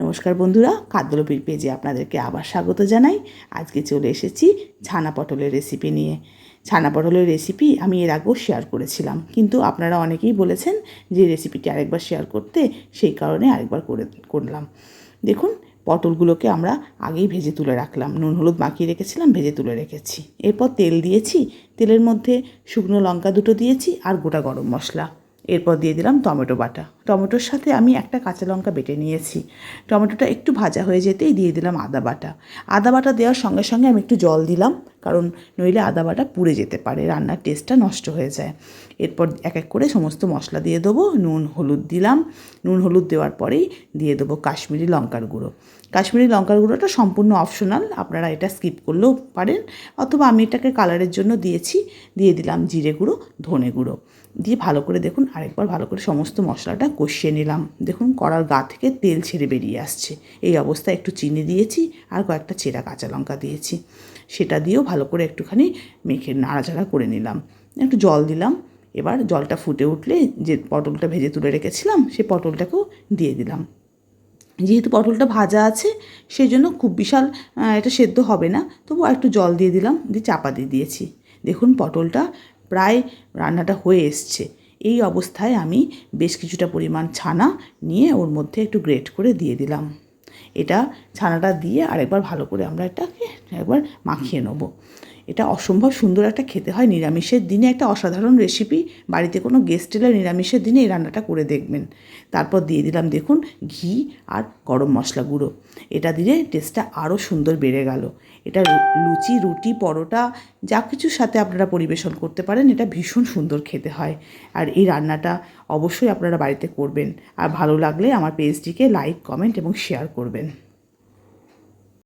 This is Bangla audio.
নমস্কার বন্ধুরা খাদ্যলপির পেজে আপনাদেরকে আবার স্বাগত জানাই। আজকে চলে এসেছি ছানা পটলের রেসিপি নিয়ে। ছানা পটলের রেসিপি আমি এর আগেও শেয়ার করেছিলাম, কিন্তু আপনারা অনেকেই বলেছেন যে রেসিপিটি আরেকবার শেয়ার করতে সেই কারণে আরেকবার করে, করলাম। দেখুন, পটলগুলোকে আমরা আগেই ভেজে তুলে রাখলাম। নুন, হলুদ মাখিয়ে রেখেছিলাম, ভেজে তুলে রেখেছি। এরপর তেল দিয়েছি। তেলের মধ্যে শুকনো লঙ্কা দুটো দিয়েছি আর গোটা গরম মশলা। এরপর দিয়ে দিলাম টমেটো বাটা। টমেটোর সাথে আমি একটা কাঁচা লঙ্কা বেটে নিয়েছি। টমেটোটা একটু ভাজা হয়ে যেতেই দিয়ে দিলাম আদা বাটা। আদা বাটা দেওয়ার সঙ্গে সঙ্গে আমি একটু জল দিলাম। কারণ নইলে আদা বাটা পুড়ে যেতে পারে, রান্নার টেস্টটা নষ্ট হয়ে যায়। এরপর এক এক করে সমস্ত মশলা দিয়ে দেবো, নুন, হলুদ দিলাম। নুন, হলুদ দেওয়ার পরেই দিয়ে দেবো কাশ্মীরি লঙ্কার গুঁড়ো। কাশ্মীরি লঙ্কার গুঁড়োটা সম্পূর্ণ অপশনাল আপনারা এটা স্কিপ করলেও পারেন। অথবা আমি এটাকে কালারের জন্য দিয়েছি, দিয়ে দিলাম জিরে গুঁড়ো, ধনে গুঁড়ো। দিয়ে ভালো করে দেখুন, আরেকবার ভালো করে সমস্ত মশলাটা কষিয়ে নিলাম। দেখুন কড়ার গা থেকে তেল ছেড়ে বেরিয়ে আসছে। এই অবস্থায় একটু চিনি দিয়েছি আর কয়েকটা চেরা কাঁচা লঙ্কা দিয়েছি। সেটা দিয়েও ভালো করে একটুখানি মেখে নাড়াচাড়া করে নিলাম। একটু জল দিলাম। এবার জলটা ফুটে উঠলে যে পটলটা ভেজে তুলে রেখেছিলাম সেই পটলটাকেও দিয়ে দিলাম। যেহেতু পটলটা ভাজা আছে সেই জন্য খুব বিশাল এটা সেদ্ধ হবে না। তবু একটু জল দিয়ে দিলাম, দিয়ে চাপা দিয়ে দিয়েছি। দেখুন পটলটা প্রায় রান্নাটা হয়ে এসছে। এই অবস্থায় আমি বেশ কিছুটা পরিমাণ ছানা নিয়ে ওর মধ্যে একটু গ্রেট করে দিয়ে দিলাম। এটা ছানাটা দিয়ে আরেকবার ভালো করে আমরা এটাকে একবার মাখিয়ে নেব। এটা অসম্ভব সুন্দর একটা খেতে হয়। নিরামিষের দিনে একটা অসাধারণ রেসিপি বাড়িতে কোনো গেস্ট এলে নিরামিষের দিনে এই রান্নাটা করে দেখবেন। তারপর দিয়ে দিলাম দেখুন ঘি আর গরম মশলা গুঁড়ো। এটা দিলে টেস্টটা আরও সুন্দর বেড়ে গেল। এটা লুচি, রুটি, পরোটা, যা কিছুর সাথে আপনারা পরিবেশন করতে পারেন, এটা ভীষণ সুন্দর খেতে হয়। আর এই রান্নাটা অবশ্যই আপনারা বাড়িতে করবেন। আর ভালো লাগলে আমার পেজটিকে লাইক কমেন্ট এবং শেয়ার করবেন।